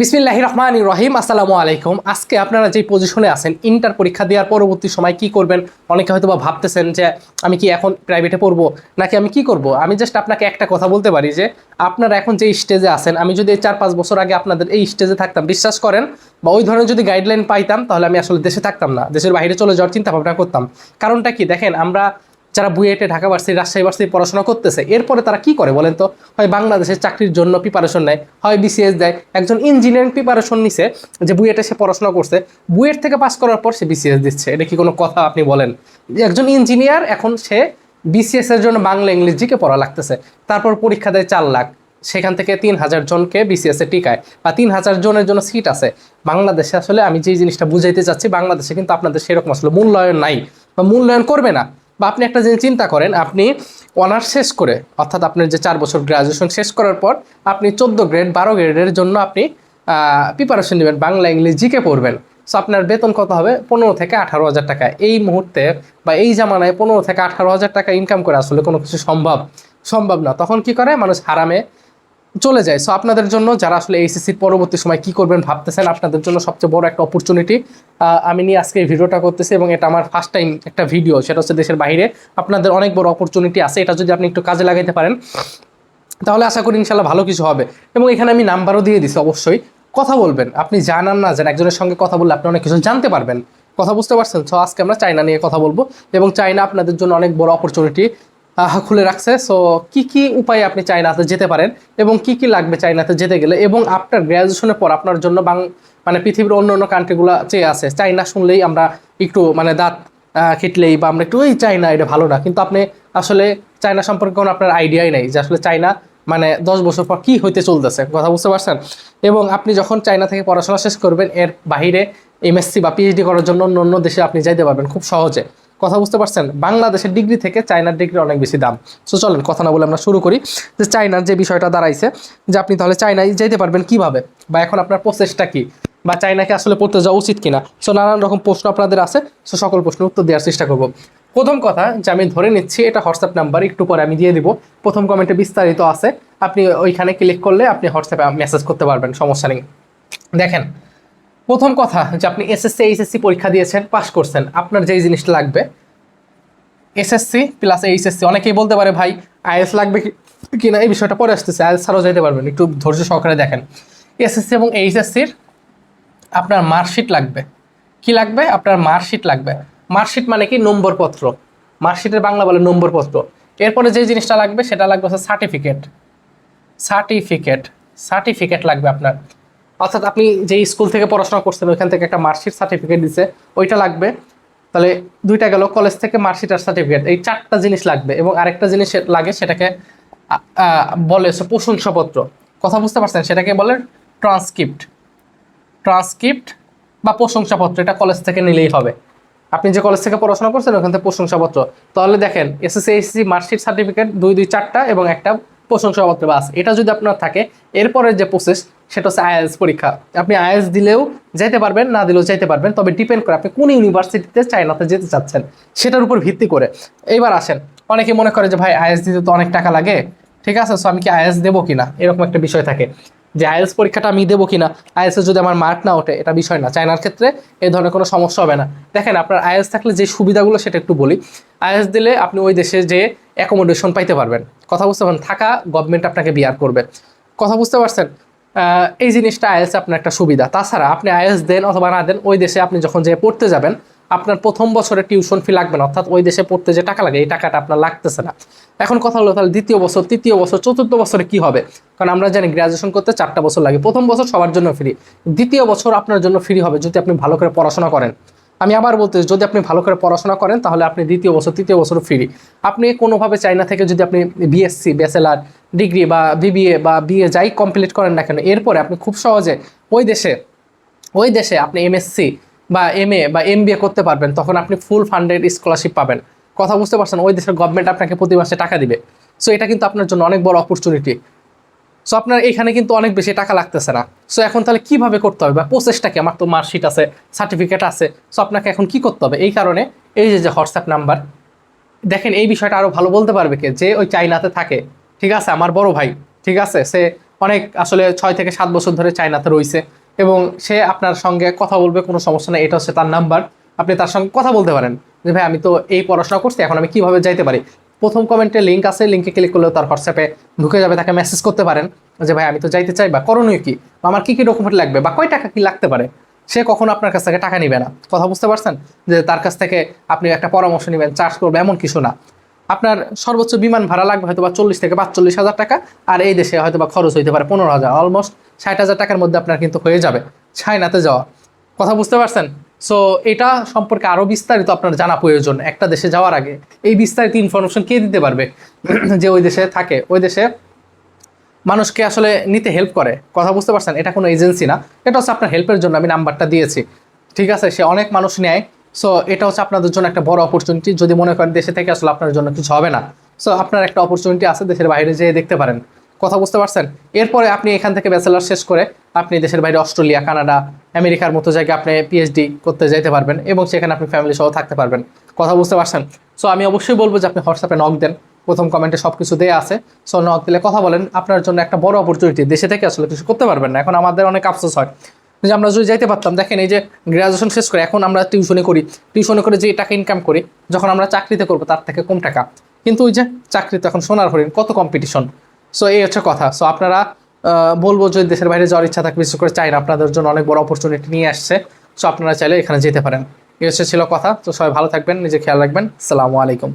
বিসমিল্লাহ রহমান রহিম আসসালামু আলাইকুম। আজকে আপনারা যে পজিশনে আছেন ইন্টার পরীক্ষা দেওয়ার পরবর্তী সময় কি করবেন? অনেকে হয়তো বা ভাবতেছেন যে আমি কি এখন প্রাইভেটে পড়ব, নাকি আমি কি করব? আমি জাস্ট আপনাকে একটা কথা বলতে পারি যে, আপনারা এখন যে স্টেজে আছেন, আমি যদি চার পাঁচ বছর আগে আপনাদের এই স্টেজে থাকতাম, বিশ্বাস করেন, বা ওই ধরনের যদি গাইডলাইন পাইতাম, তাহলে আমি আসলে দেশে থাকতাম না, দেশের বাইরে চলে যাওয়ার চিন্তা ভাবনা করতাম। কারণটা কি? দেখেন, আমরা যারা বুয়েটে, ঢাকা ভার্সিটি, রাজশাহী ভার্সিটি পড়াশোনা করতেছে, এরপরে তারা কি করে বলেন তো? হয় বাংলাদেশের চাকরির জন্য প্রিপারেশন নেয়, হয় বিসিএস দেয়। একজন ইঞ্জিনিয়ারিং প্রিপারেশন নিছে যে বুয়েটে সে পড়াশোনা করছে, বুয়েট থেকে পাস করার পর সে বিসিএস দিচ্ছে। এটা কি কোনো কথা আপনি বলেন? একজন ইঞ্জিনিয়ার এখন সে বিসিএস এর জন্য বাংলা, ইংলিশ জিকে পড়া লাগতেছে, তারপর পরীক্ষা দেয় চার লাখ। সেখান থেকে তিন হাজার জনকে বিসিএস এ টিকায়, বা তিন হাজার জনের জন্য সিট আছে। বাংলাদেশে আসলে আমি যেই জিনিসটা বুঝাইতে চাচ্ছি, বাংলাদেশে কিন্তু আপনাদের সেরকম আসলে মূল্যায়ন নাই, বা মূল্যায়ন করবে না। বা আপনি একটা জিনিস চিন্তা করেন, আপনি অনার্স শেষ করে, অর্থাৎ আপনার যে চার বছর গ্রাজুয়েশন শেষ করার পর, আপনি চোদ্দ গ্রেড বারো গ্রেডের জন্য আপনি প্রিপারেশন নেবেন, বাংলা, ইংলিশ জিকে পড়বেন। সো আপনার বেতন কত হবে? পনেরো থেকে আঠারো হাজার টাকা। এই মুহূর্তে বা এই জামানায় পনেরো থেকে আঠারো হাজার টাকা ইনকাম করে আসলে কোনো কিছু সম্ভব সম্ভব না। তখন কি করে? মানুষ হারামে চলে যায়। সো আপনাদের জন্য যারা আসলে এইচএসসির পরবর্তী সময় কি করবেন ভাবতেছেন, আপনাদের জন্য সবচেয়ে বড় একটা অপরচুনিটি আমি নিয়ে আজকে ভিডিওটা করতেছি এবং এটা আমার ফার্স্ট টাইম একটা ভিডিও সেটা হচ্ছে দেশের বাইরে। আপনাদের অনেক বড় অপরচুনিটি আছে, এটা যদি আপনি একটু কাজে লাগাইতে পারেন, তাহলে আশা করি ইনশাল্লাহ ভালো কিছু হবে। এবং এখানে আমি নাম্বারও দিয়ে দিছি অবশ্যই। কথা বলবেন, আপনি জানান না জান একজনের সঙ্গে কথা বললে আপনি অনেক কিছু জানতে পারবেন। কথা বুঝতে পারছেন? সো আজকে আমরা চায়না নিয়ে কথা বলব। এবং চায়না আপনাদের জন্য অনেক বড় অপরচুনিটি খুলে রাখছে। সো কি কি উপায়ে আপনি চায়নাতে যেতে পারেন এবং কি কি লাগবে চায়নাতে যেতে গেলে এবং আপনার গ্র্যাজুয়েশনের পর আপনার জন্য বাং মানে পৃথিবীর অন্য অন্য কান্ট্রিগুলো চেয়ে আছে। চায়না শুনলেই আমরা একটু মানে দাঁত খিটলেই বা আমরা একটু ওই চাইনা এটা ভালো না। কিন্তু আপনি আসলে চায়না সম্পর্কে কোনো আপনার আইডিয়াই নেই যে আসলে চায়না মানে দশ বছর পর কী হইতে চলতেছে। কথা বুঝতে পারছেন? এবং আপনি যখন চায়না থেকে পড়াশোনা শেষ করবেন, এর বাইরে এমএসসি বা পিএইচডি করার জন্য অন্য অন্য দেশে আপনি যাইতে পারবেন খুব সহজে। কথা বুঝতে পারছেন? বাংলাদেশের ডিগ্রি থেকে চায়নার ডিগ্রি অনেক বেশি দাম। সো চলেন, কথা না বলে আমরা শুরু করি। যে চায়নার যে বিষয়টা দাঁড়াইছে, যে আপনি তাহলে চায়নায় যেতে পারবেন কীভাবে? বা এখন আপনার প্রসেসটা কি? বা চায়নাকে আসলে পড়তে যাওয়া উচিত কিনা? সো নানান রকম প্রশ্ন আপনাদের আছে। সো সকল প্রশ্নের উত্তর দেওয়ার চেষ্টা করব। প্রথম কথা যে আমি ধরে নিচ্ছি, এটা হোয়াটসঅ্যাপ নাম্বার একটু পরে আমি দিয়ে দিব। প্রথম কমেন্টে বিস্তারিত আছে। আপনি ওইখানে ক্লিক করলে আপনি হোয়াটসঅ্যাপে মেসেজ করতে পারবেন, সমস্যা নেই। দেখেন প্রথম কথা যে আপনি এসএসসি এইচএসসি পরীক্ষা দিয়েছেন পাস করছেন, আপনার যেই জিনিসটা লাগবে এসএসসি প্লাস এইচএসসি অনেকেই বলতে পারে, ভাই আইএস লাগবে কি না এই বিষয়টা পরে আসতেছে আইএস ছাড়াও যেতে পারবেন, একটু ধৈর্য সহকারে দেখেন। এসএসসি এবং এইচএসসির আপনার মার্কশিট লাগবে। কি লাগবে? আপনার মার্কশিট লাগবে। মার্কশিট মানে কি? নম্বরপত্র মার্কশিটের বাংলা বলে নম্বরপত্র এরপরে যে জিনিসটা লাগবে, সেটা লাগবে হচ্ছে সার্টিফিকেট সার্টিফিকেট সার্টিফিকেট লাগবে আপনার। অর্থাৎ আপনি যে স্কুল থেকে পড়াশোনা করছেন, ওইখান থেকে একটা মার্কশিট সার্টিফিকেট দিছে, ওইটা লাগবে। তাহলে দুইটা গেল কলেজ থেকে মার্কশিট আর সার্টিফিকেট এই চারটা জিনিস লাগবে এবং আরেকটা জিনিস লাগে, সেটাকে বলে প্রশংসাপত্র কথা বুঝতে পারছেন? সেটাকে বলে ট্রান্সক্রিপ্ট ট্রান্সক্রিপ্ট বা প্রশংসাপত্র এটা কলেজ থেকে নিলেই হবে। আপনি যে কলেজ থেকে পড়াশোনা করছেন, ওখান থেকে প্রশংসাপত্র তাহলে দেখেন এসএসসি এসএসসি মার্কশিট সার্টিফিকেট দুই দুই, চারটা এবং একটা প্রশংসাপত্র বাস এটা যদি আপনার থাকে, এরপরের যে প্রসেস সেটা হচ্ছে আইএলস পরীক্ষা। আপনি আইএলস দিলেও যাইতে পারবেন, না দিলেও যাইতে পারবেন, তবে ডিপেন্ড করে আপনি কোন ইউনিভার্সিটিতে চায়নাতে যেতে চাচ্ছেন, সেটার উপর ভিত্তি করে। এইবার আসেন, অনেকে মনে করে যে, ভাই আইএলস দিতে তো অনেক টাকা লাগে। ঠিক আছে সো আমি কি আইএস দেবো কিনা? এরকম একটা বিষয় থাকে। যে আইএলস পরীক্ষাটা আমি দেবো কিনা? আইএলস যদি আমার মার্ক না ওঠে, এটা বিষয় না। চায়নার ক্ষেত্রে এই ধরনের কোনো সমস্যা হবে না। দেখেন, আপনার আইএলস থাকলে যে সুবিধাগুলো সেটা একটু বলি। আইএলস দিলে আপনি ওই দেশে যে অ্যাকোমোডেশন পাইতে পারবেন। কথা বুঝতে পারেন থাকা গভর্নমেন্ট আপনাকে বিয়ার করবে। কথা বুঝতে পারছেন? এই জিনিসটা আইএলস আপনার একটা সুবিধা। তাছাড়া আপনি আইএলস দেন অথবা না দেন, ওই দেশে আপনি যখন যেয়ে পড়তে যাবেন, আপনার প্রথম বছরে টিউশন ফি লাগবে না। অর্থাৎ ওই দেশে পড়তে যে টাকা লাগে, এই টাকাটা আপনার লাগতেছে না। এখন কথা হলো তাহলে দ্বিতীয় বছর, তৃতীয় বছর, চতুর্থ বছরে কি হবে? কারণ আমরা জানি গ্রাজুয়েশন করতে চারটা বছর লাগে। প্রথম বছর সবার জন্য ফ্রি দ্বিতীয় বছর আপনার জন্য ফ্রি হবে যদি আপনি ভালো করে পড়াশোনা করেন। আমি আবার বলতে যদি আপনি ভালো করে পড়াশোনা করেন, তাহলে আপনি দ্বিতীয় বছর, তৃতীয় বছর ফ্রি আপনি কোনোভাবে চাইনা থেকে যদি আপনি বিএসসি ব্যাচেলার ডিগ্রি বা বিবিএ বা বিএ যাই কমপ্লিট করেন না কেন, এরপরে আপনি খুব সহজে ওই দেশে ওই দেশে আপনি এমএসসি বা এমএ বা এম করতে পারবেন, তখন আপনি ফুল ফান্ডেড স্কলারশিপ পাবেন। কথা বুঝতে পারছেন? ওই দেশের গভর্নমেন্ট আপনাকে প্রতি মাসে টাকা দিবে। সো এটা কিন্তু আপনার জন্য অনেক বড় অপরচুনিটি সো আপনার এখানে কিন্তু অনেক বেশি টাকা লাগতেছে না। সো এখন তাহলে কীভাবে করতে হবে? বা প্রসেসটা কি? আমার তো মার্কশিট আছে সার্টিফিকেট আছে। সো আপনাকে এখন কি করতে হবে? এই কারণে এই যে যে হোয়াটসঅ্যাপ নাম্বার দেখেন এই বিষয়টা আরও ভালো বলতে পারবে কে? যে ওই চাইনাতে থাকে। ঠিক আছে, আমার বড় ভাই। ঠিক আছে, সে অনেক আসলে ছয় থেকে সাত বছর ধরে চায়নাতে রয়েছে এবং সে আপনার সঙ্গে কথা বলবে, কোনো সমস্যা নেই। এটা হচ্ছে তার নাম্বার আপনি তার সঙ্গে কথা বলতে পারেন। যে, ভাই, আমি তো এই পড়াশোনা করছি, এখন আমি কীভাবে যাইতে পারি? প্রথম কমেন্টে লিঙ্ক আছে লিঙ্কে ক্লিক করলেও তার হোয়াটসঅ্যাপে ঢুকে যাবে, তাকে মেসেজ করতে পারেন যে, ভাই, আমি তো যাইতে চাই বা করণীয় কি? বা আমার কি কি ডকুমেন্ট লাগবে বা কয় টাকা কি লাগতে পারে? সে কখনো আপনার কাছ থেকে টাকা নিবে না। কথা বুঝতে পারছেন? যে তার কাছ থেকে আপনি একটা পরামর্শ নেবেন, চার্জ করবে এমন কিছু না। আপনার সর্বোচ্চ বিমান ভাড়া লাগবে হয়তো বা চল্লিশ থেকে পাঁচচল্লিশ হাজার টাকা, আর এই দেশে হয়তো বা খরচ হইতে পারে পনেরো হাজার। অলমোস্ট ষাট হাজার টাকার মধ্যে আপনার কিন্তু হয়ে যাবে চায়নাতে যাওয়া। কথা বুঝতে পারছেন? সো এটা সম্পর্কে আরও বিস্তারিত আপনার জানা প্রয়োজন একটা দেশে যাওয়ার আগে। এই বিস্তারিত ইনফরমেশন কে দিতে পারবে? যে ওই দেশে থাকে। ওই দেশে মানুষকে আসলে নিতে হেল্প করে। কথা বুঝতে পারছেন? এটা কোনো এজেন্সি না। এটা হচ্ছে আপনার হেল্পের জন্য আমি নাম্বারটা দিয়েছি। ঠিক আছে? সে অনেক মানুষ নেয়। সো এটা হচ্ছে আপনাদের জন্য একটা বড় অপরচুনিটি যদি মনে করেন দেশে থেকে আসলে আপনার জন্য কিছু হবে না। সো আপনার একটা অপরচুনিটি আছে দেশের বাইরে যেয়ে দেখতে পারেন। কথা বুঝতে পারছেন? এরপরে আপনি এখান থেকে ব্যাচেলার শেষ করে আপনি দেশের বাইরে অস্ট্রেলিয়া, কানাডা, আমেরিকার মতো জায়গায় আপনি পিএইচডি করতে যেতে পারবেন এবং সেখানে আপনি ফ্যামিলি সহ থাকতে পারবেন। কথা বুঝতে পারছেন? সো আমি অবশ্যই বলব যে আপনি হোয়াটসঅ্যাপে নক দেন। প্রথম কমেন্টে সব কিছু দেওয়া আছে। সো নক দিলে কথা বলেন। আপনার জন্য একটা বড় অপরচুনিটি দেশে থেকে আসলে কিছু করতে পারবেন না। এখন আমাদের অনেক আফসোস হয়। যে আমরা যদি যাইতে পারতাম, দেখেন এই যে গ্রাজুয়েশন শেষ করে এখন আমরা টিউশনি করি। টিউশনি করে যে টাকা ইনকাম করি, যখন আমরা চাকরিতে করব, তার থেকে কম টাকা। কিন্তু ওই যে চাকরিতে এখন সোনার হরিণ, কত কম্পিটিশন সো এই হচ্ছে কথা। সো আপনারা বলব যদি দেশের বাইরে যাওয়ার ইচ্ছা থাকে, বিশেষ করে চাইনা আপনাদের জন্য অনেক বড় অপরচুনিটি নিয়ে আসছে। সো আপনারা চাইলে এখানে যেতে পারেন। এই হচ্ছে ছিল কথা। তো সবাই ভালো থাকবেন নিজে খেয়াল রাখবেন। সালামু আলাইকুম।